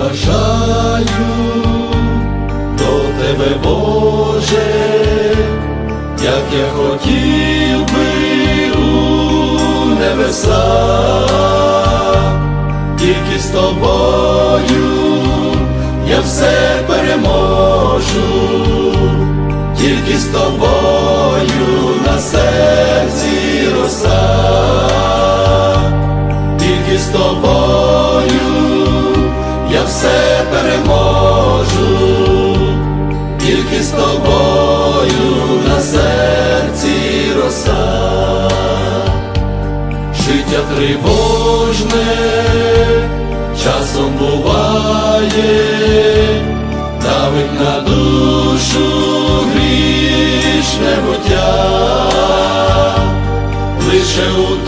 бажаю до тебе, Боже, як я хотів би у небеса, тільки з тобою я все переможу, тільки з тобою на серці роса, тільки з тобою переможу, тільки з тобою на серці роса, життя тривожне часом буває, давить на душу грішне буття, лише у